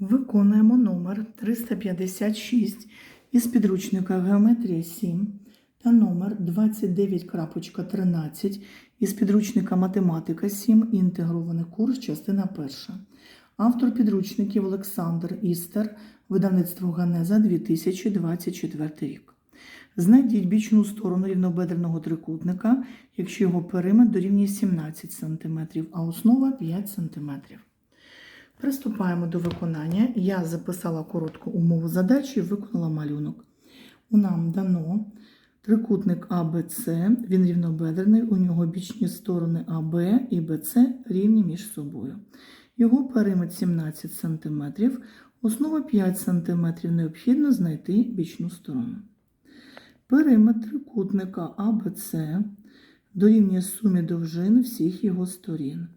Виконуємо номер 356 із підручника Геометрія 7 та номер 29.13 із підручника Математика 7. Інтегрований курс, частина перша. Автор підручників Олександр Істер, видавництво Ганеза 2024 рік. Знайдіть бічну сторону рівнобедреного трикутника, якщо його периметр дорівнює 17 см, а основа 5 см. Приступаємо до виконання. Я записала коротку умову задачі і виконала малюнок. У нам дано трикутник АБЦ, він рівнобедрений, у нього бічні сторони АБ і БЦ рівні між собою. Його периметр 17 см, основа 5 см, необхідно знайти бічну сторону. Периметр трикутника АБЦ дорівнює сумі довжин всіх його сторін.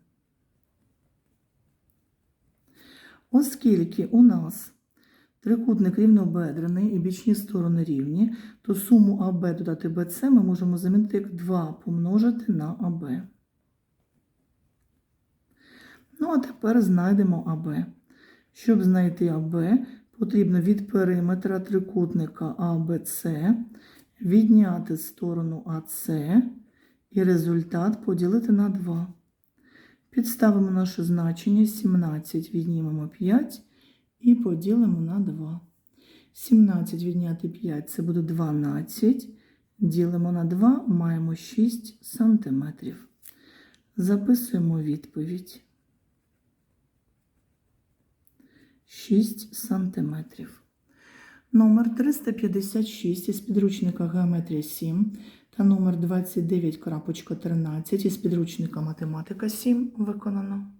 Оскільки у нас трикутник рівнобедрений і бічні сторони рівні, то суму АБ додати БЦ ми можемо замінити як 2 помножити на АБ. Ну, а тепер знайдемо АБ. Щоб знайти АБ, потрібно від периметра трикутника АБЦ відняти сторону АЦ і результат поділити на 2. Підставимо наше значення 17, віднімемо 5 і поділимо на 2. 17 відняти 5 це буде 12. Ділимо на 2, маємо 6 сантиметрів. Записуємо відповідь. 6 сантиметрів. Номер 356 із підручника Геометрія 7 та номер 29.13 із підручника Математика 7 виконано.